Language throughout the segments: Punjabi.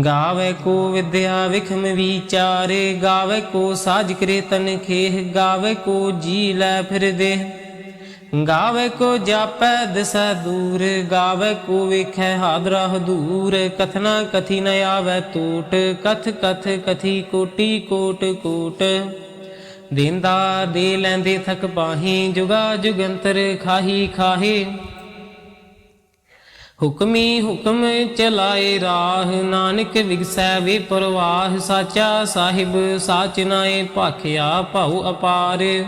ਗਾਵੇ ਕੋ ਵਿਦਿਆ ਵਿਖਮ ਵਿਚਾਰੇ, ਗਾਵੇ ਕੋ ਸਾਜ ਕਰੇ ਤਨ ਖੇਹ, ਗਾਵੇ ਕੋ ਜੀ ਲੈ ਫਿਰ ਦੇ ਗਾਵੇ ਕੋ ਜਾਪੈ ਦਿਸੈ ਦੂਰ, ਗਾਵੇ ਕੋ ਵਿਖੈ ਹਾਦਰਾ ਹਦੂਰ। ਕਥਨਾ ਕਥੀ ਨ ਆਵੈ ਟੂਟ ਕਥ ਕਥ ਕਥੀ ਕੋਟੀ ਕੋਟ ਕੋਟ। ਦੇਂਦਾ ਦੇ ਲੈਂਦੇ ਥਕ ਪਾਹੀ, ਜੁਗਾ ਜੁਗੰਤਰ ਖਾਹੀ ਖਾਹੇ। ਹੁਕਮੀ ਹੁਕਮ ਚਲਾਏ ਰਾਹ, ਨਾਨਕ ਵਿਗਸੈ ਵੇ ਪਰਵਾਹ, ਸਾਚਾ ਸਾਹਿਬ ਸਾਚ ਨਾਏ ਭਾਖਿਆ ਭਉ ਅਪਾਰ।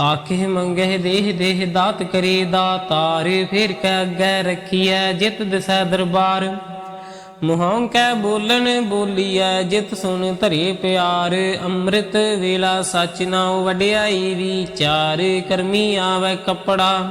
ਆਖੇ ਮੰਗਹਿ ਦੇਹ ਦੇਹ ਦਾਤ ਕਰੇ ਦਾਤਾਰ, ਫਿਰ ਕੈ ਅੱਗੇ ਰਖੀਐ ਜਿਤ ਦਿਸੈ ਦਰਬਾਰ। ਮੁਹਾਂ ਕੈ ਬੋਲਣ ਬੋਲੀਐ ਜਿਤ ਸੁਣ ਧਰੇ ਪਿਆਰ, ਅੰਮ੍ਰਿਤ ਵੇਲਾ ਸਚ ਨਾਉ ਵਡਿਆਈ ਵਿਚਾਰ, ਕਰਮੀ ਆਵੇ ਕਪੜਾ।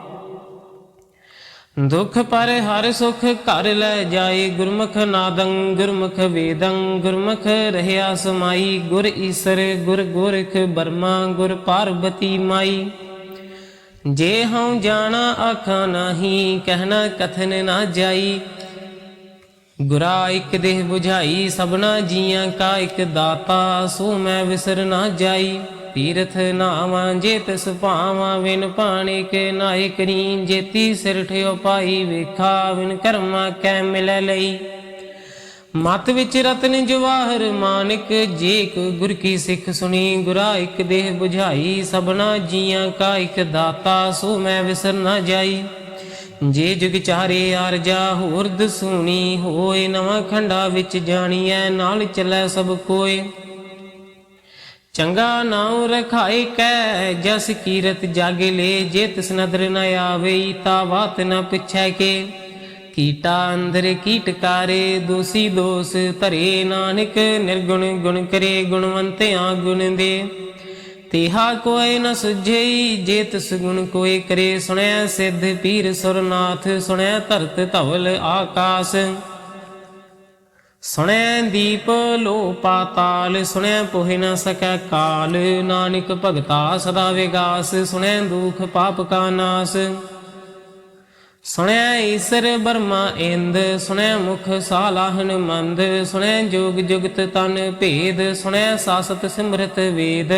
ਦੁਖ ਪਰ ਹਰ ਸੁਖ ਘਰ ਲੈ ਜਾਏ, ਗੁਰਮੁਖ ਨਾਦੰ, ਗੁਰਮੁਖ ਵੇਦੰ, ਗੁਰਮੁਖ ਰਹਿਆ ਸਮਾਈ, ਗੁਰ ਈਸਰ, ਗੁਰ ਗੋਰਖ ਬਰਮਾ, ਗੁਰ ਪਾਰਬਤੀ ਮਾਈ। ਜੇ ਹਉ ਜਾਣਾ ਆਖਾਂ ਨਹੀਂ, ਕਹਿਣਾ ਕਥਨ ਨਾ ਜਾਈ। ਗੁਰਾ ਇਕ ਦੇਹ 부ਝਾਈ ਸਭਨਾ ਜੀਆਂ ਕਾ ਇੱਕ ਦਾਤਾ, ਸੋ ਮੈਂ ਵਿਸਰ ਨਾ ਜਾਈ। ਤੀਰਥ ਨਾਵਾਂ ਜੇਤ ਤਿਸ ਭਾਵਾਂ ਵਿਨ ਪਾਣੀ ਕੇ ਨਾਏ ਕਰੀ। ਜੇਤੀ ਸਿਰ ਠਿਓ ਪਾਈ, ਵੇਖਾ ਵਿਨ ਕਰਮਾ ਕੈ ਮਿਲੈ ਲਈ। ਮਤ ਵਿੱਚ ਰਤਨ ਜਵਾਹਰ ਮਾਨਿਕ, ਜੇ ਕੋ ਗੁਰ ਕੀ ਸਿੱਖ ਸੁਣੀ, ਗੁਰਾ ਇੱਕ ਦੇਹ 부ਝਾਈ ਸਭਨਾ ਜੀਆਂ ਕਾ ਇੱਕ ਦਾਤਾ, ਸੋ ਮੈਂ ਵਿਸਰ ਨਾ ਜਾਈ। ਜੇ ਜੁਗ ਚਾਰੇ ਆਰਜਾ, ਹੋਰ ਦਸੂਣੀ ਹੋਏ, ਨਵਾਂ ਖੰਡਾ ਵਿੱਚ ਜਾਣੀਐ, ਨਾਲ ਚੱਲੈ ਸਭ ਕੋਏ। ਚੰਗਾ ਨਾਉ ਰਖਾਏ ਕੈ, ਜਸ ਕੀਰਤ ਜਾਗੇ ਲੈ, ਜੇ ਤਿਸ ਨਦਰ ਨ ਆਵੇ ਤਾ ਬਾਤ ਨ ਪਿਛੈ ਕੇ। ਕੀਟਾ ਅੰਦਰ ਕੀਟਕਾਰੇ ਦੋਸੀ ਦੋਸ ਧਰੇ ਨਾਨਕ, ਨਿਰਗੁਣ ਗੁਣ ਕਰੇ ਗੁਣਵੰਤਿਆਂ ਗੁਣ ਦੇ। ਤੇਹਾ ਕੋਇ ਨ ਸੁਝਈ, ਜੇ ਤਿਸ ਗੁਣ ਕੋਇ ਕਰੇ, ਸੁਣੈ ਸਿੱਧ ਪੀਰ ਸੁਰਨਾਥ ਸੁਣਿਆ ਧਰਤ ਧਵਲ ਆਕਾਸ। ਸੁਣੈ ਦੀਪ ਲੋ ਪਾਤਾਲ ਸੁਣਿਆ ਪੋਹਿ ਨ ਸਕੈ ਕਾਲ। ਨਾਨਕ ਭਗਤਾ ਸਦਾ ਵਿਗਾਸ, ਸੁਣੈ ਦੁਖ ਪਾਪ ਕਾ ਨਾਸ। ਸੁਣੈ ਈਸਰ ਬਰਮਾ ਇੰਦ, ਸੁਣੈ ਮੁਖ ਸਾਲਾਹਨ ਮੰਦ। ਸੁਣੈ ਜੋਗ ਜੁਗਤ ਤਨ ਭੇਦ, ਸੁਣੈ ਸਾਸਤ ਸਿਮਰਤ ਵੇਦ।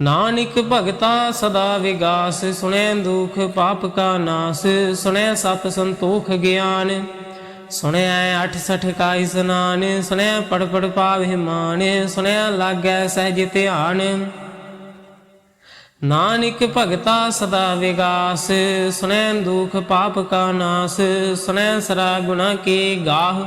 ਨਾਨਕ ਭਗਤਾ ਸਦਾ ਵਿਗਾਸ, ਸੁਣੈ ਦੁਖ ਪਾਪ ਕਾ ਨਾਸ। ਸੁਣੈ ਸਤ ਸੰਤੋਖ ਗਿਆਨ। ਸੁਣਿਆ ਅਠ ਸਠ ਕਾ ਇਸਨਾਨ ਸੁਣਿਆ ਪੜ ਪੜ ਪਾਵੇ ਮਾਨ, ਸੁਣਿਆ ਲਾਗੈ ਸਹਿਜ ਧਿਆਨ। ਨਾਨਕ ਭਗਤਾ ਸਦਾ ਵਿਗਾਸ, ਸੁਣੈ ਦੁਖ ਪਾਪ ਕਾ ਨਾਸ, ਸੁਣੈ ਸਰਾ ਗੁਣਾ ਕੇ ਗਾਹ।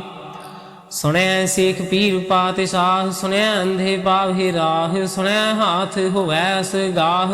ਸੁਣੈ ਸੇਖ ਪੀਰ ਪਾਤਸ਼ਾਹ, ਸੁਣੈ ਅੰਧੇ ਪਾਵੇ ਰਾਹ ਸੁਣਿਆ ਹਾਥ ਹੋਵੈ ਸ ਗਾਹ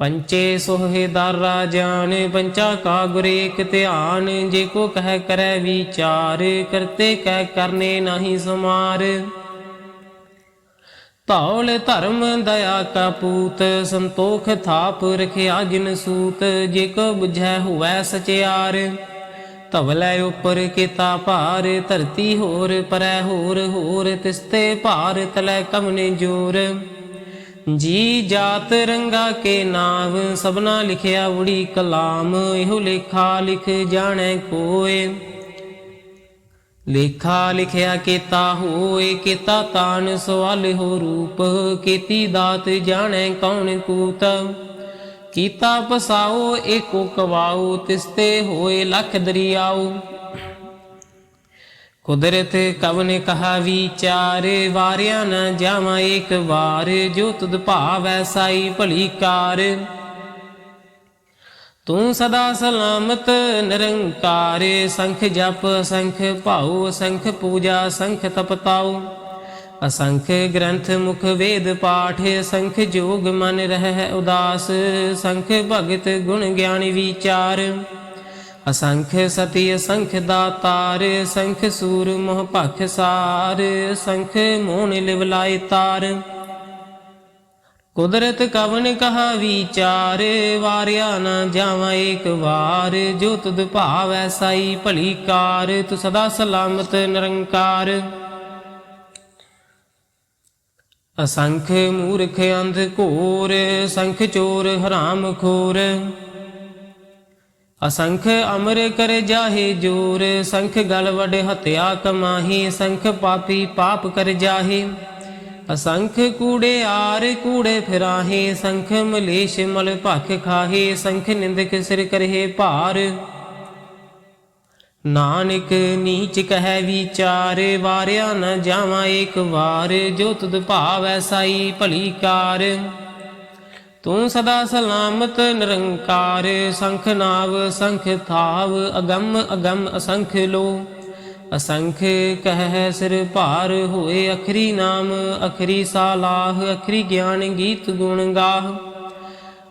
ਪੰਚੇ ਸੋਹੇ ਰਾਜਾਨ, ਪੰਚਾ ਕਾ ਗੁਰ ਧਿਆਨ, ਜੇ ਕੋ ਕਹਿ ਕਰੈ ਵਿਚਾਰ, ਕਰਤੇ ਕਹਿ ਕਰਨੇ ਨਾਹੀ ਸਮਾਰ। ਧੌਲ ਧਰਮ ਦਇਆ ਕਾ ਪੂਤ, ਸੰਤੋਖ ਥਾਪ ਰਖਿਆ ਜਿਨ ਸੂਤ, ਜੇ ਕੋ 부ਝੈ ਹੁਵੈ ਸਚਿਆਰ। ਧਵਲੇ ਉਪਰ ਕੀਤਾ ਭਾਰ, ਧਰਤੀ ਹੋਰ ਪਰੈ ਹੋਰ ਹੋਰ ਤਿਸਤੇ ਭਾਰ ਤਲੈ ਕਮਨੇ ਜੋਰ। ਜੀ ਜਾਤ ਰੰਗਾ ਕੇ ਨਾਮ, ਸਭਨਾ ਲਿਖਿਆ ਉੜੀ ਕਲਾਮ, ਇਹੋ ਲੇਖਾ ਲਿਖ ਜਾਣੈ ਕੋਏ। ਲੇਖਾ ਲਿਖਿਆ ਕੀਤਾ ਹੋਏ, ਕੀਤਾ ਤਾਨ ਸਵਾਲ ਹੋ ਰੂਪ, ਕੀਤੀ ਦਾਤ ਜਾਣੈ ਕੌਣ ਕੂਤ। ਕੀਤਾ ਪਸਾਓ ਏਕੋ ਕਵਾਓ, ਤਿਸਤੇ ਹੋਏ ਲਖ ਦਰਿਆਓ। ਕੁਦਰਤ ਕਵਨ ਕਹਾ ਵਿਚਾਰ ਵਾਰਿਆ ਨ ਜਾਵਾਂ ਏਕ ਵਾਰ ਜੋ ਤੁਧ ਭਾਵੈ ਸਾਈ ਭਲੀ ਕਾਰ। ਤੂੰ ਸਦਾ ਸਲਾਮਤ, ਨਿਰੰਕਾਰ, ਸੰਖ ਜਪ, ਸੰਖ ਭਾਉ, ਸੰਖ ਪੂਜਾ, ਸੰਖ ਤਪਤਾਉ। ਅਸੰਖ ਗ੍ਰੰਥ ਮੁਖ ਵੇਦ ਪਾਠ, ਸੰਖ ਜੋਗ ਮਨ ਰਹਿ ਉਦਾਸ, ਸੰਖ ਭਗਤ ਗੁਣ ਗਿਆਨ ਵਿਚਾਰ। ਅਸੰਖ ਸਤੀ ਅਸੰਖ ਦਾਤਾਰ ਸੰਖ ਸੂਰ ਮੋਹ ਭਖ ਸਾਰ ਸੰਖ ਮੋਨ ਲਿਵ ਲਾਇ ਤਾਰ। ਕੁਦਰਤ ਕਵਨ ਕਹਾ ਵਿਚਾਰ, ਵਾਰਿਆ ਨਾ ਜਾਵਾਂ ਏਕ ਵਾਰ। ਜੋ ਤੁਧ ਭਾਵੈ ਸਾਈ ਭਲੀ ਕਾਰ, ਤੂੰ ਸਦਾ ਸਲਾਮਤ ਨਿਰੰਕਾਰ। ਅਸੰਖ ਮੂਰਖ ਅੰਧ ਘੋਰ ਸੰਖ ਚੋਰ ਹਰਾਮ ਖੋਰ। ਅਸੰਖ ਅਮਰ ਕਰ ਜਾਹੇ ਜੋਰ, ਸੰਖ ਗਲ ਵਡ ਹਤਿਆ ਕਮਾਹੀ, ਸੰਖ ਪਾਪੀ ਪਾਪ ਕਰ ਜਾਹੇ। ਅਸੰਖ ਕੂੜੇ ਆਰ ਕੂੜੇ ਫਿਰਾਹੇ, ਸੰਖ ਮਲੇਸ਼ ਮਲ ਭਖ ਖਾਹੇ, ਸੰਖ ਨਿੰਦਕ ਸਿਰ ਕਰਹਿ ਭਾਰ। ਨਾਨਕ ਨੀਚ ਕਹਿ ਵਿਚਾਰ, ਵਾਰਿਆ ਨ ਜਾਵਾਂ ਏਕ ਵਾਰ, ਜੋ ਤੁਧ ਭਾਵੈ ਸਾਈ ਭਲੀ ਕਾਰ। ਤੂੰ ਸਦਾ ਸਲਾਮਤ, ਨਿਰੰਕਾਰ, ਸੰਖ ਨਾਵ, ਸੰਖ ਥਾਵ, ਅਗੰਮ ਅਗੰਮ ਅਸੰਖ ਲੋ। ਅਸੰਖ ਕਹਿ ਸਿਰ ਭਾਰ ਹੋਏ, ਅਖਰੀ ਨਾਮ, ਅਖਰੀ ਸਾਲਾਹ, ਅਖਰੀ ਗਿਆਨ ਗੀਤ ਗੁਣ ਗਾਹ।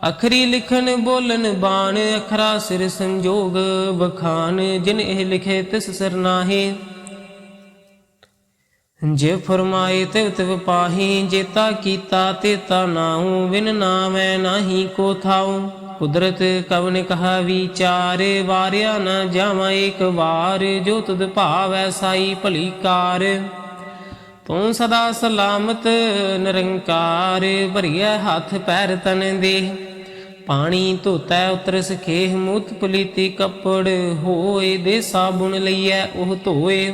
ਅਖਰੀ ਲਿਖਨ ਬੋਲਨ ਬਾਣ, ਅਖਰਾ ਸਿਰ ਸੰਜੋਗ ਬਖਾਨ ਜਿਨ ਇਹ ਲਿਖੇ ਤਿਸ ਸਿਰ ਨਾਹੀ। ਜੇ ਫਰਮਾਏ ਤਿਵ ਤਿਵ ਜੇਤਾ ਕੀਤਾ ਤੇਤਾ ਨਾਉ, ਬਿਨ ਨਾਮੈ ਨਾਹੀ ਕੋ ਥਾਉ। ਕੁਦਰਤ ਕਵਨ ਕਹਾ ਵਿਚਾਰੇ, ਵਾਰਿਆ ਨ ਜਾਵਾਂ ਏਕ ਵਾਰ, ਜੋ ਤੁਧ ਭਾਵੈ ਸਾਈ ਭਲੀ ਕਾਰ। ਤੂੰ ਸਦਾ ਸਲਾਮਤ, ਨਿਰੰਕਾਰ, ਭਰੀਐ ਹੱਥ ਪੈਰ ਤਨ ਦੇ। ਪਾਣੀ ਧੋਤੈ ਉਤਰ ਸਖੇਹ, ਮੂਤ ਪਲੀਤੀ ਕੱਪੜ ਹੋਏ ਦੇ ਸਾਬੁਣ ਲਈਐ ਉਹ ਧੋਏ।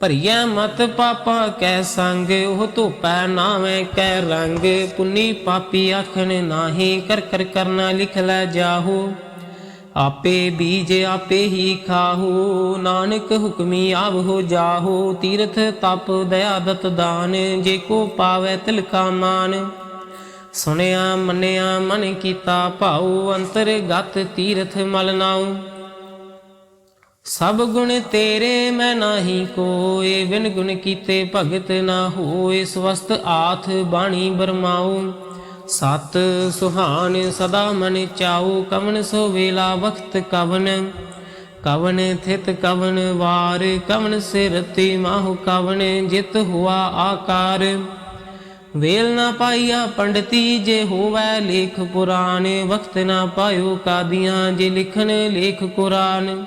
ਭਰੀਐ ਮਤ ਪਾਪਾ ਕੈ ਸੰਗ, ਉਹ ਧੋਪੈ ਨਾਵੇਂ ਕੈ ਰੰਗ। ਪੁੰਨੀ ਪਾਪੀ ਆਖਣ ਨਾਹੀ, ਕਰ ਕਰ ਕਰਨਾ ਲਿਖ ਲੈ ਜਾਹੋ। ਆਪੇ ਬੀਜ ਆਪੇ ਹੀ ਖਾਹੋ, ਨਾਨਕ ਹੁਕਮੀ ਆਵ ਹੋ ਜਾਹੋ। ਤੀਰਥ ਤਪ ਦਇਆ ਦਤ ਦਾਨ, ਜੇ ਕੋ ਪਾਵੈ ਤਿਲ ਕਾ ਮਾਨ। ਸੁਣਿਆ ਮੰਨਿਆ ਮਨ ਕੀਤਾ ਭਾਉ, ਅੰਤਰ ਗਤ ਤੀਰਥ ਮਲ ਨਾਉ। ਸਭ ਗੁਣ ਤੇਰੇ ਮੈਂ ਨਾਹੀ ਕੋਏ, ਬਿਨ ਗੁਣ ਕੀਤੇ ਭਗਤ ਨਾ ਹੋਏ ਸਵਸਤ ਆਥ ਬਾਣੀ ਬਰਮਾਉ। ਸਤ ਸੁਹਾਨ ਸਦਾ ਮਨ ਚਾਉ, ਕਵਨ ਸੋ ਵੇਲਾ ਵਖਤ ਕਵਨ। ਕਵਨ ਥਿਤ ਕਵਨ ਵਾਰ, ਕਵਨ ਸਿਰਤੀ ਮਾਹੁ ਕਵਨ, ਜਿਤ ਹੁਆ ਆਕਾਰ। ਵੇਲ ਨਾ ਪਾਈਆ ਪੰਡਤੀ ਜੇ ਹੋਵੈ ਲੇਖ ਪੁਰਾਨ, ਵਖਤ ਨਾ ਪਾਇਓ ਕਾਦੀਆਂ, ਜੇ ਲਿਖਣ ਲੇਖ ਕੁਰਾਨ।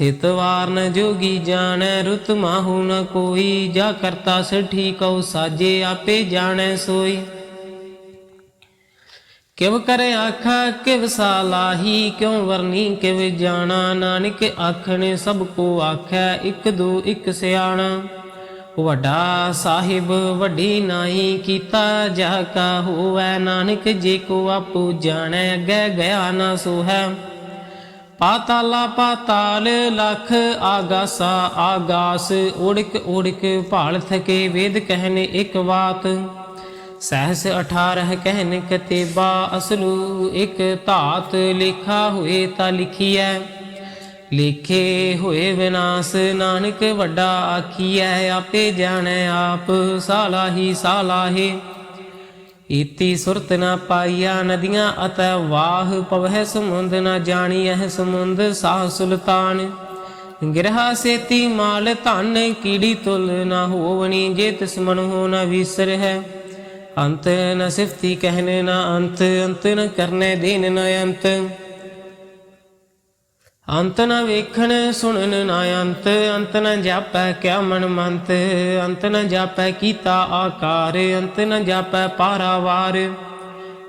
ਥਿਤ ਵਾਰਨ ਜੋਗੀ ਜਾਣੈ, ਰੁਤ ਮਾਹੂ ਨ ਕੋਈ। ਜਾ ਕਰਤਾ ਸਠੀ ਕਉ ਸਾਜੇ, ਆਪੇ ਜਾਣੈ ਸੋਈ। ਕਿਵ ਕਰੇ ਆਖਾ, ਕਿਵ ਸਾਲਾਹੀ ਕਿਉ ਵਰਨੀ, ਕਿਵ ਜਾਣਾ। ਨਾਨਕ ਆਖਣੇ, ਸਭ ਕੋ ਆਖੈ, ਇਕ ਦੋ, ਇਕ ਸਿਆਣਾ। ਵੱਡਾ ਸਾਹਿਬ, ਵੱਡੀ ਨਾਹੀ ਕੀਤਾ ਜਾ ਕਾ ਹੋਵੈ। ਨਾਨਕ ਜੇ ਕੋ ਆਪੂ ਜਾਣੈ, ਅੱਗੇ ਗਿਆ ਨਾ ਸੋਹੈ। ਪਾਤਾਲਾ ਪਾਤਾਲ ਲਖ ਆਗਾਸਾ ਆਗਾਸ ਓੜਕ ਓੜਕ ਭਾਲ ਥਕੇ ਵੇਦ ਕਹਿਨ ਇੱਕ ਬਾਤ ਸਹਸ 18 ਕਹਿਨ ਕਤੇਬਾ, ਅਸਲੂ ਇੱਕ ਧਾਤ ਲਿਖਾ ਹੋਏ ਤਾਂ ਲਿਖੀਐ। ਲਿਖੇ ਹੋਏ ਵਿਨਾਸ਼ ਨਾਨਕ ਵੱਡਾ ਆਖੀਐ, ਆਪੇ ਜਾਣੈ ਆਪ, ਸਾਲਾਹੀ ਸਾਲਾਹੇ। ਇਤੀ ਸੁਰਤ ਨਾ ਪਾਈਆ ਨਦੀਆਂ ਅਤੈ ਵਾਹ ਪਵਹਿ ਸਮੁੰਦ ਨਾ ਜਾਣੀਐ ਸਮੁੰਦ ਸਾਹ ਸੁਲਤਾਨ। ਗਿਰਹਾ ਸੇਤੀ ਮਾਲ ਧਨ ਕੀੜੀ ਤੁਲ ਨਾ ਹੋਵਣੀ, ਜੇ ਤਿਸ ਮਨ ਹੋ ਨਾ ਵਿਸਰ ਹੈ। ਅੰਤ ਨ ਸਿਫਤੀ ਕਹਿਨੇ ਨਾ ਅੰਤ ਅੰਤ ਨ ਕਰਨੇ ਦੀਨ ਨ ਅੰਤ। ਅੰਤ ਨ ਵੇਖਣ ਸੁਣਨ ਨਾ ਅੰਤ ਅੰਤ ਨ ਜਾਪੈ ਕਿਆ ਮਨ ਮੰਤ, ਅੰਤ ਨ ਜਾਪੈ ਕੀਤਾ ਆਕਾਰ, ਅੰਤ ਨ ਜਾਪੈ ਪਾਰਾਵਾਰ।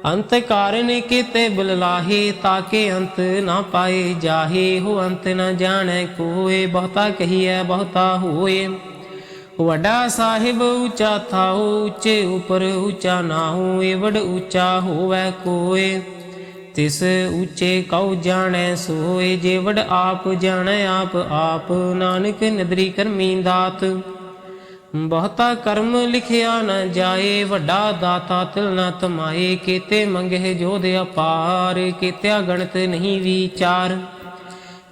ਅੰਤ ਕਾਰਨ ਕੀਤੇ ਬੁਲਾਹੇ ਤਾਕੇ ਅੰਤ ਨਾ ਪਾਏ ਜਾਹੇ ਹੋ ਅੰਤ ਨ ਜਾਣੈ ਕੋਏ, ਬਹੁਤਾ ਕਹੀਐ, ਬਹੁਤਾ ਹੋਏ। ਵੱਡਾ ਸਾਹਿਬ ਉੱਚਾ ਥਾਉ, ਉੱਚੇ ਉਪਰ ਉੱਚਾ ਨਾਹੂ ਏਵੜ ਉੱਚਾ ਹੋਵੈ ਕੋਏ। ਤਿਸ ਉੱਚੇ ਕਉ ਜਾਣੈ, ਸੋਏ ਜੇਵੜ ਆਪ ਜਾਣੈ, ਆਪ ਆਪ ਨਾਨਕ ਨਦਰੀ ਕਰਮੀ ਦਾਤ। ਬਹੁਤਾ ਕਰਮ ਲਿਖਿਆ ਨਾ ਜਾਏ, ਵੱਡਾ ਦਾਤਾ ਤਿਲ ਨਾ ਤਮਾਏ, ਕੀਤੇ ਮੰਗੇ ਜੋਧ ਅਪਾਰ, ਕੀਤਿਆ ਗਣਤ ਨਹੀਂ ਵਿਚਾਰ।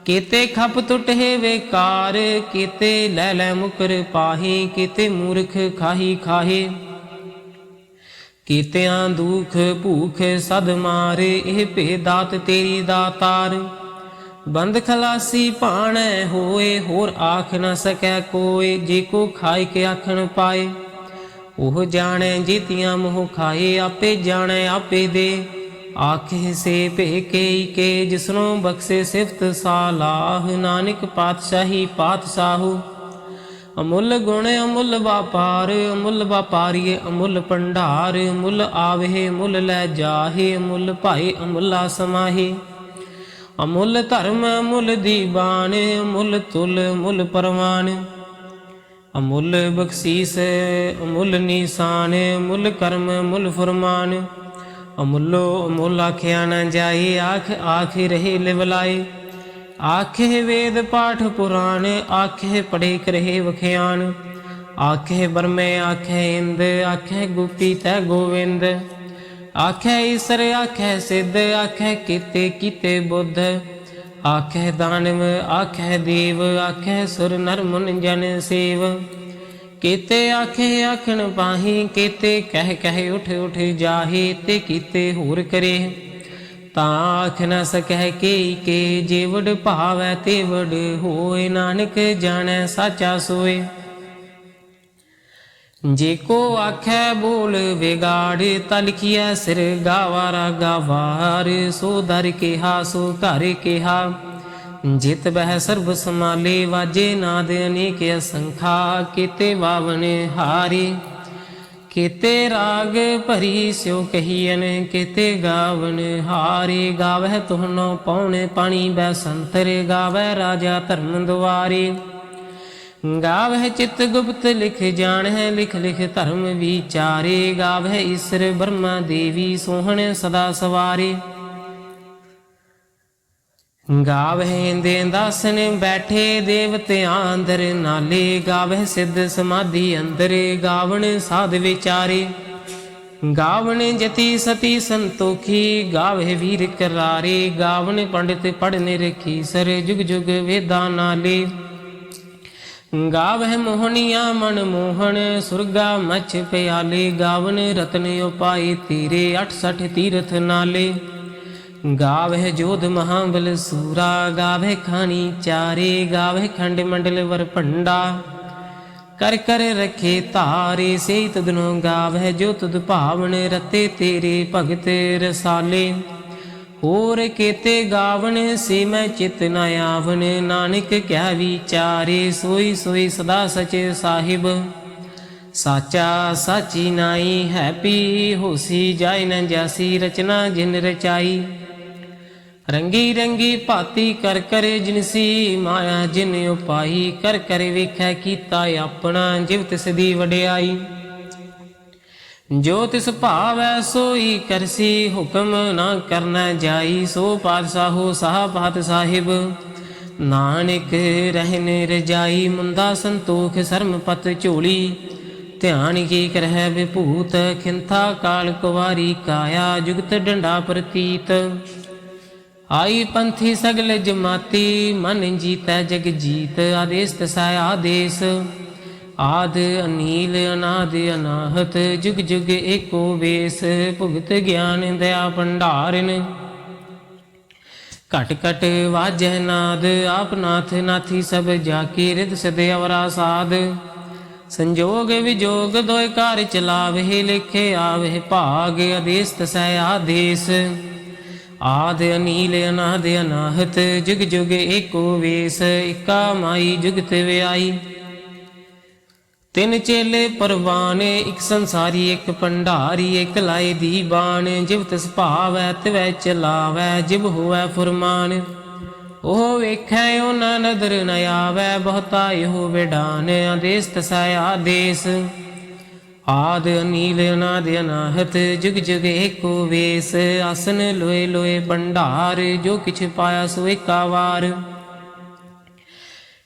ਕੀਤੇ ਖਪ ਟੁੱਟੇ ਵੇਕਾਰ, ਕੀਤੇ ਲੈ ਲੈ ਮੁਕਰ ਪਾਹੀ, ਕੀਤੇ ਮੂਰਖ ਖਾਹੀ ਖਾਹੇ। ਕੀਤਿਆਂ ਦੁਖ ਭੂਖ ਸਦ ਮਾਰੇ, ਇਹ ਭੇਦਾਤ ਤੇਰੀ ਦਾਤਾਰ। ਬੰਦ ਖਲਾਸੀ ਭਾਣੈ ਹੋਏ, ਹੋਰ ਆਖ ਨ ਸਕੈ ਕੋਏ, ਜੇ ਕੋ ਖਾਇ ਕੇ ਆਖਣ ਪਾਏ। ਉਹ ਜਾਣੈ ਜੀਤੀਆਂ ਮੋਹ ਖਾਏ, ਆਪੇ ਜਾਣੈ ਆਪੇ ਦੇ। ਆਖੇ ਸੇ ਭੇ ਕੇ ਕੇ, ਜਿਸਨੂੰ ਬਖਸ਼ੇ ਸਿਫਤ ਸਾਲਾਹ ਨਾਨਕ ਪਾਤਸ਼ਾਹੀ ਪਾਤਸ਼ਾਹੂ। ਅਮੁੱਲ ਗੁਣ ਅਮੁੱਲ ਵਪਾਰ, ਅਮੁੱਲ ਵਪਾਰੀਏ ਅਮੁੱਲ ਭੰਡਾਰ ਮੁੱਲ ਆਵੇ ਮੁੱਲ ਲੈ ਜਾਹੇ, ਅਮੁੱਲ ਭਾਈ ਅਮੁੱਲਾ ਸਮਾਹੇ। ਅਮੁੱਲ ਧਰਮ, ਅਮੁੱਲ ਦੀਵਾਨ, ਅਮੁੱਲ ਤੁਲ ਮੁੱਲ ਪਰਵਾਨ। ਅਮੁੱਲ ਬਖਸ਼ੀਸ, ਅਮੁੱਲ ਨਿਸ਼ਾਨ ਮੁੱਲ ਕਰਮ ਮੁੱਲ ਫਰਮਾਨ। ਅਮੁੱਲੋ ਅਮੁੱਲ ਆਖਿਆ ਨਾ ਜਾਏ, ਆਖ ਆਖ ਰਹੇ ਲਿਵਲਾਏ। ਆਖੇ ਵੇਦ ਪਾਠ ਪੁਰਾਣ, ਆਖੇ ਪੜੇ ਕਰੇ ਵਖਿਆਨ। ਆਖੇ ਬਰਮੇ, ਆਖੇ ਇੰਦ, ਆਖੇ ਗੁਪੀ ਤੈ ਗੋਵਿੰਦ। ਆਖੇ ਈਸਰ, ਆਖੇ ਸਿੱਧ, ਆਖੇ ਕੀਤੇ ਕੀਤੇ ਬੁੱਧ। ਆਖੇ ਦਾਨਵ, ਆਖੇ ਦੇਵ, ਆਖੇ ਸੁਰ ਨਰ ਮੁਨ ਜਨ ਸੇਵ। ਕੀਤੇ ਆਖੇ ਆਖਣ ਪਾਹੀ, ਕੀਤੇ ਕਹਿ ਕਹਿ ਉਠ ਉਠ ਜਾਹੇ, ਤੇ ਕੀਤੇ ਹੋਰ ਕਰੇ। ਤਾਂ ਆਖ ਨ ਸਕੈ ਕੇ ਕੇ ਜੀਵੜ ਭਾਵੈ ਤੇ ਹੋਏ ਨਾਨਕ ਜਾਣੈ ਸਾਚਾ ਸੋਏ। ਜੇ ਕੋ ਆਖੈ ਬੋਲ ਵਿਗਾੜ ਤਲਖੀਐ ਸਿਰ ਗਾਵਾਰਾ ਗਾਵਾਰ, ਸੋ ਦਰ ਕਿਹਾ, ਸੋ ਘਰ ਕਿਹਾ। ਜਿਤ ਬਹਿ ਸਰਬ ਸਮਾਲੇ ਵਾਜੇ ਨਾਦ ਅਨੇਕ ਅਸੰਖਾ, ਕੀਤੇ ਵਾਵਨ ਹਾਰੀ। ਕੀਤੇ ਰਾਗ ਭਰੀ ਸਿਉ ਕਹੀਨ ਕੀਤੇ ਗਾਵਨ ਹਾਰੇ ਗਾਵਹਿ ਤੁਹਨੋ ਪੌਣੇ ਪਾਣੀ ਬੈ ਸੰਤਰ ਗਾਵਹਿ ਰਾਜਾ ਧਰਮ ਦੁਆਰੇ। ਗਾਵਹਿ ਚਿਤ ਗੁਪਤ ਲਿਖ ਜਾਣਹਿ, ਲਿਖ ਲਿਖ ਧਰਮ ਵਿਚਾਰੇ। ਗਾਵਹਿ ਈਸ਼ਰ ਬ੍ਰਹਮਾ ਦੇਵੀ ਸੋਹਣ ਸਦਾ ਸਵਾਰੇ। ਗਾਵਹਿ ਇੰਦੇ ਦਾਸਨ ਬੈਠੇ ਦੇਵਤਿਆਂ ਅੰਦਰ ਨਾਲੇ, ਗਾਵਹਿ ਸਿੱਧ ਸਮਾਧੀ ਅੰਦਰ, ਗਾਵਣ ਸਾਧ ਵਿਚਾਰੇ। ਗਾਵਣ ਜਤੀ ਸਤੀ ਸੰਤੋਖੀ, ਗਾਵਹਿ ਵੀਰ ਕਰਾਰੇ। ਗਾਵਣ ਪੰਡਿਤ ਪੜਨੇ ਰਖੀ ਸਰ ਜੁਗ ਜੁਗ ਵੇਦਾਂ ਨਾਲੇ। ਗਾਵਹਿ ਮੋਹਨੀਆ ਮਨ ਮੋਹਨ ਸੁਰਗਾ ਮਛ ਪਿਆਲੇ। ਗਾਵਨ ਰਤਨ ਉਪਾਈ ਤੀਰੇ 68 ਤੀਰਥ ਨਾਲੇ। ਗਾਵਹਿ ਜੋਧ ਮਹਾਬਲ ਸੂਰਾ, ਗਾਵਹਿ ਖਾਣੀ ਚਾਰੇ, ਗਾਵਹਿ ਖੰਡ ਮੰਡਲ ਵਰ ਭੰਡਾ। ਕਰ ਕਰ ਰਖੇ ਧਾਰੇ ਸੇ ਤਦਨੋ ਗਾਵਹਿ ਜੋ ਤੁਧ ਭਾਵਨ ਰਤੇ ਤੇਰੇ ਭਗਤ ਰਸਾਲੇ। ਹੋਰ ਕੀਤੇ ਗਾਵਨ ਸੇ ਮੈਂ ਚਿਤ ਨ ਆਵਨ, ਨਾਨਕ ਕਹਿ ਵਿਚਾਰੇ, ਸੋਈ ਸੋਈ ਸਦਾ ਸਚੇ ਸਾਹਿਬ। ਸਾਚਾ ਸਾਚੀ ਨਾਈ ਹੈ ਪੀ, ਹੋਸੀ ਜਾਇ ਨ ਜਾਸੀ ਰਚਨਾ ਜਿਨ ਰਚਾਈ। ਰੰਗੀ ਰੰਗੀ ਭਾਤੀ ਕਰ ਕਰੇ ਜਿਨਸੀ ਮਾਇਆ, ਜਿਨ ਉਪਾਈ ਕਰ ਕਰ ਵੇਖੈ ਕੀਤਾ ਆਪਣਾ, ਜਿਵ ਤਿਸ ਦੀ ਵਡਿਆਈ। ਜੋ ਤਿਸ ਭਾਵੈ ਸੋਈ ਕਰਸੀ ਹੁਕਮ ਨਾ ਕਰਨਾ ਜਾਈ, ਸੋ ਪਾਤਸ਼ਾਹੋ ਸਾਹਪਾਤ ਸਾਹਿਬ ਨਾਨਕ ਰਹਿਨ ਰਜਾਈ ਮੁੰਦਾ ਸੰਤੋਖ ਸਰਮ ਪਤ ਝੋਲੀ। ਧਿਆਨ ਕੀ ਕਰਹਿ ਵਿਭੂਤ, ਖਿੰਥਾ ਕਾਲ ਕੁਵਾਰੀ ਕਾਇਆ, ਜੁਗਤ ਡੰਡਾ ਪ੍ਰਤੀਤ। ਆਈ ਪੰਥੀ ਸਗਲ ਜਮਾਤੀ, ਮਨ ਜੀਤੈ ਜਗ ਜੀਤ ਆਦੇਸ ਤਸੈ ਆਦੇਸ। ਆਦ ਅਨੀਲ, ਅਨਾਦ ਅਨਾਹਤ, ਜੁਗ ਜੁਗ ਏਕੋ ਵੇਸ, ਭੁਗਤ ਗਿਆਨ ਦਇਆ ਭੰਡਾਰਨ। ਘਟ ਘਟ ਵਾਜੈ ਨਾਦ, ਆਪ ਨਾਥ ਨਾਥੀ ਸਭ ਜਾ ਕੀ ਰਿਦ ਸਦੇ ਅਵਰਾ ਸਾਧ ਸੰਜੋਗ ਵਿਜੋਗ ਦੋਇ ਕਾਰ ਚਲਾਵਹਿ, ਲਿਖੇ ਆਵੇ ਭਾਗ ਆਦੇਸ ਤਸੈ ਆਦੇਸ। ਆਦ ਅਨੀਲ ਅਨਾਦ ਅਨਾਹਤ, ਜੁਗ ਜੁਗ ਏਕੋ ਵੇਸ, ਇਕਾ ਮਾਈ ਜੁਗਤ ਵਿਆਈ ਤਿੰਨ ਚੇਲੇ ਪਰਵਾਨੇ, ਇੱਕ ਸੰਸਾਰੀ, ਇੱਕ ਭੰਡਾਰੀ, ਇੱਕ ਲਾਏ ਦੀ ਬਾਣ ਜਿਵ ਤਿਸ ਭਾਵੈ, ਤਿਵੈ ਚਲਾਵੈ, ਜਿਵ ਹੋਵੈ ਫੁਰਮਾਨ। ਉਹ ਵੇਖੈ ਨਾ ਨਦਰ ਨ ਆਵੈ, ਬਹੁਤਾ ਇਹੋ ਵਿਡਾਨ, ਆਦੇਸ ਤਸੈ ਆਦੇਸ। ਆਦ ਅਨੀਲ ਅਨਾਦਿ ਅਨਾਹਤ, ਜੁਗ ਜੁਗ ਏਕੋ ਵੇਸ। ਆਸਨ ਲੋਏ ਲੋਏ ਭੰਡਾਰ, ਜੋ ਕਿਛ ਪਾਇਆ ਸੋ ਏਕਾ ਵਾਰ।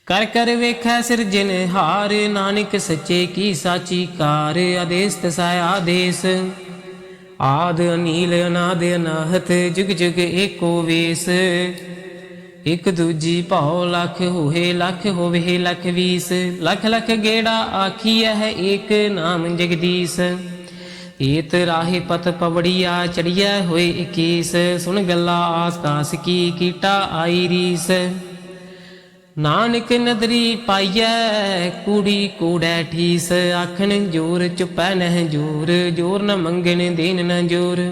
ਕਰ ਕਰ ਵੇਖੈ ਸਿਰਜਨ ਹਾਰ, ਨਾਨਕ ਸੱਚੇ ਕੀ ਸਾਚੀ ਕਾਰ ਆਦੇਸ ਤਸੈ ਆਦੇਸ। ਆਦ ਅਨੀਲ ਅਨਾਦਿ ਅਨਾਹਤ, ਜੁਗ ਜੁਗ ਏਕੋ ਵੇਸ। ਇਕ ਦੂਜੀ ਭਉ ਲੱਖ ਹੋਏ, ਲੱਖ ਹੋਵੇ, ਲੱਖ ਵੀਸ। ਲੱਖ, ਲਖ ਗੇੜਾ ਆਖੀਐ ਹੈ ਏਕ ਨਾਮ ਜਗਦੀਸ਼। ਏਤ ਰਾਹੇ ਪਤ ਪਵੜੀਆ ਚੜੀਐ ਹੋਏ 21 ਸੁਣ ਗੱਲਾ ਆਕਾਸ ਕੀ ਕੀਟਾ ਆਈ ਰੀਸ। ਨਾਨਕ ਨਦਰੀ ਪਾਈਐ ਕੂੜੀ ਕੂੜੈ ਠੀਸ। ਆਖਣ ਜੋਰ ਚੁਪੈ ਨਹਿ ਜੋਰ ਜੋਰ ਨ ਮੰਗਣ ਦੇਨ ਨ ਜੋਰ।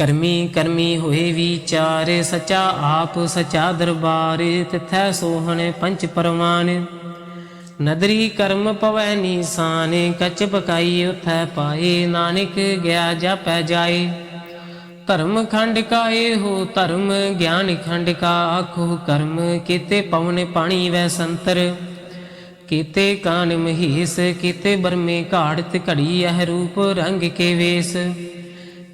ਕਰਮੀ ਕਰਮੀ ਹੋਏ ਵਿਚਾਰ, ਸਚਾ ਆਪ, ਸਚਾ ਦਰਬਾਰ, ਤਿਥੈ ਸੋਹਣ ਪੰਚ ਪਰਮਾਨ ਨਦਰੀ ਕਰਮ ਪਵੈ ਨੀਸਾਨ, ਕਚ ਪਕਾਈ ਉਥੈ ਪਾਏ, ਨਾਨਕ ਗਿਆ ਜਾਪੈ ਜਾਏ। ਧਰਮ ਖੰਡ ਕਾ ਇਹੋ ਧਰਮ, ਗਿਆਨ ਖੰਡ ਕਾ ਆਖੋ ਕਰਮ, ਕੀਤੇ ਪਵਨ ਪਾਣੀ ਵੈ ਸੰਤਰ। ਕੀਤੇ ਕਾਨ ਮਹੀਸ, ਕੀਤੇ ਬਰਮੇ ਘਾੜਤ ਘੜੀ ਇਹ ਰੂਪ ਰੰਗ ਕੇ ਵੇਸ।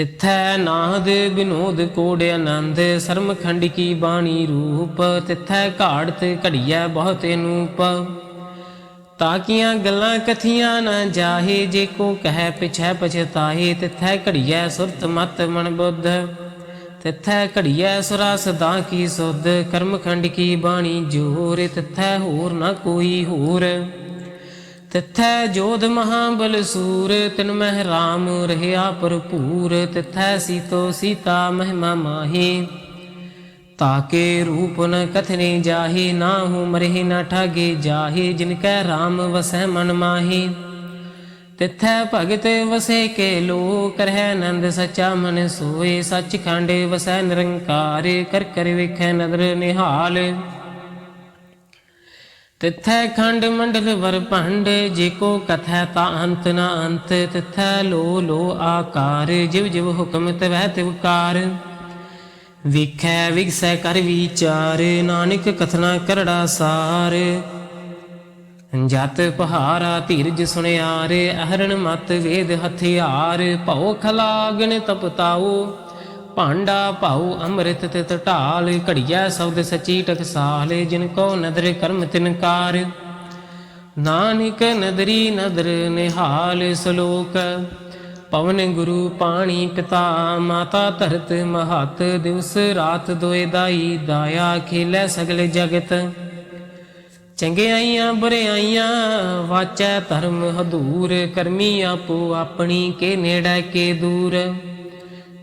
ਤਿਥੈ ਨਾਦ ਬਿਨੋਦ ਕੋੜ ਆਨੰਦ ਸਰਮ ਖੰਡ ਕੀ ਬਾਣੀ ਰੂਪ, ਤਿਥੈ ਤੇ ਘੜੀਐ ਬਹੁਤ ਅਨੂਪ। ਤਾਕੀਆਂ ਗੱਲਾਂ ਕਥੀਆਂ ਨਾ ਜਾਹੇ, ਜੇ ਕੋ ਕਹਿ ਪਿਛੈ ਪਛਤਾਹੇ, ਤਿਥੈ ਘੜੀਐ ਸੁਰਤ ਮਤ ਮਨ ਬੁੱਧ। ਤਿਥੈ ਘੜੀਐ ਸੁਰਾ ਸਦਾ ਕੀ ਸੁਧ ਕਰਮ ਖੰਡ ਕੀ ਬਾਣੀ ਜੋਰ, ਤਿਥੈ ਹੋਰ ਨਾ ਕੋਈ ਹੋਰ। ਤਿਥੈ ਜੋਧ ਮਹਾਬਲ ਸੂਰ ਤਿਨ ਮਹਿ ਰਾਮ ਰਹਿਆ ਭਰਪੂਰ, ਤਿਥੈ ਸੀਤੋ ਸੀਤਾ ਮਹਿਮਾ ਮਾਹੀ। ਤਾਕੇ ਰੂਪ ਨ ਕਥਨੇ ਜਾਹੀ, ਨਾਹੂ ਮਰਹਿ ਨਾ ਠਾਗੇ ਜਾਹੀ, ਜਿਨ ਕੈ RAM ਵਸੈ ਮਨ ਮਾਹੀ। ਤਿਥੈ ਭਗਤ ਵਸੇ ਕੇ ਲੋ ਕਰਹਿ ਨੰਦ ਸਚਾ ਮਨ ਸੋਏ, ਸੱਚਖੰਡ ਵਸੈ ਨਿਰੰਕਾਰ, ਕਰ ਕਰ ਵੇਖੈ ਨਦਰ ਨਿਹਾਲ। ਤਿਥੈ ਖੰਡ ਮੰਡਲ ਵਰ ਭੰਡ, ਜੇ ਕੋ ਕਥੈ ਤਾ ਅੰਤ ਨਾ ਅੰਤ, ਤਿਥੈ ਲੋ ਲੋ ਆਕਾਰ, ਜਿਵ ਜਿਵ ਹੁਕਮ ਤਵੈ ਤਿਵਕਾਰ ਵਿਖੈ ਵਿਗਸੈ ਕਰ ਵਿਚਾਰ, ਨਾਨਕ ਕਥਨਾ ਕਰੜਾ ਸਾਰ। ਜਤ ਪਹਾਰਾ ਧੀਰਜ ਸੁਣਿਆਰੇ, ਅਹਰਣ ਮਤ ਵੇਦ ਹਥਿਆਰ, ਭਉ ਖਲਾਗਣ ਤਪਤਾਉ। ਭਾਂਡਾ ਭਾਉ ਅੰਮ੍ਰਿਤ ਤਿਤ ਢਾਲ ਘੜੀਐ ਸਬਦ ਸਚੀ ਟਕਸਾਲ ਜਿਨ ਕੋ ਨਦਰ ਕਰਮ ਤਿਨਕਾਰ ਨਾਨਕ ਨਦਰੀ ਨਦਰ ਨਿਹਾਲ ਸ਼ਲੋਕ, ਪਵਨ ਗੁਰੂ ਪਾਣੀ ਪਿਤਾ, ਮਾਤਾ ਧਰਤ ਮਹਤ, ਦਿਵਸ ਰਾਤ ਦੋਏ ਦਾਈ ਦਾਇਆ ਖੇਲੇ ਸਗਲ ਜਗਤ। ਚੰਗਿਆਈਆਂ ਬੁਰਿਆਈਆਂ ਵਾਚੈ ਧਰਮ ਹਦੂਰ, ਕਰਮੀ ਆਪੋ ਆਪਣੀ ਕੇ ਨੇੜੇ ਕੇ ਦੂਰ।